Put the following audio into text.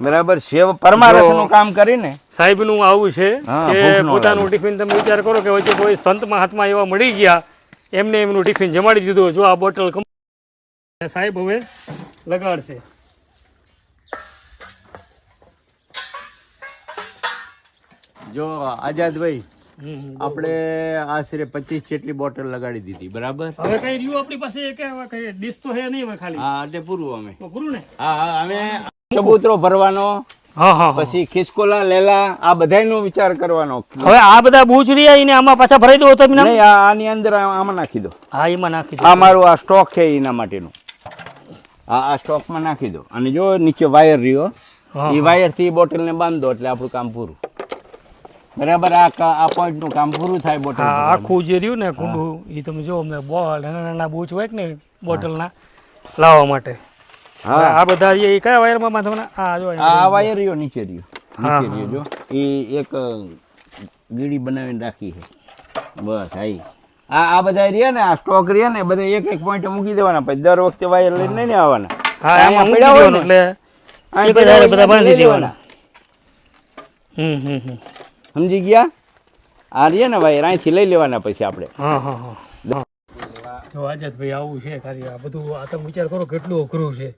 બરાબર શિવ પરમારથનું કામ કરીને સાહેબનું આવું છે કે પોતાનું ટિફિન તમે વિચાર કરો કે વચ્ચે કોઈ સંત મહાત્મા એવા મળી ગયા એમને એમનું ટિફિન જમાડી દીધું જો આ બોટલ સાહેબ હવે લગાડશે જો આઝાદભાઈ. આપણે આશરે પચીસ જેટલી બોટલ લગાડી દીધી બરાબર? હવે કઈ રહ્યું આપણી પાસે? કે હવે કઈ ડીશ તો હે નહીં હવે ખાલી. હા એટલે પૂરું અમે. પૂરું ને? હા હા અમે ચબૂતરો ભરવાનો પછી ખિસકોલા લેલા આ બધાયનો વિચાર કરવાનો. હવે આ બધા બૂચડી આવીને આમાં પાછા ભરાઈ દો તમે નહીં આની અંદર આમાં નાખી દો. હા એમાં નાખી દો. આ મારું આ સ્ટોક છે એના માટેનું. આ આ સ્ટોકમાં નાખી દો. અને જો નીચે વાયર રહ્યો એ વાયરથી બોટલને બાંધો એટલે આપણું કામ પૂરું. બરાબર આ આ પોઈન્ટનું કામ પૂરું થાય બોટલ આખું જે રહ્યું ને કુંડું એ તમે જો અમને નાના નાના બૂચ હોય ને બોટલના લાવવા માટે. હા. આ બધા એ કયા વાયરમાં બાંધવાના? આ જો આ વાયર રહ્યો નીચે રહ્યો. નીચે રહ્યો જો. એ એક ગીડી બનાવીને રાખી છે. બસ આઈ. આ આ બધા રહ્યા ને આ સ્ટોક રહ્યા ને બધા એક એક પોઈન્ટ મૂકી દેવાના. પછી દર વખતે વાયર લઈને નહીં આવવાના. હા એમાં પડ્યા હોય એટલે બધા બાંધી દેવાના. હમ હમ હમ. સમજી ગયા? આ રે ને ભાઈ અહીંથી લઈ લેવાના પછી આપણે. હા હા હા. આવું છે ખાલી આ બધું આ તમે વિચાર કરો કેટલું અઘરું છે.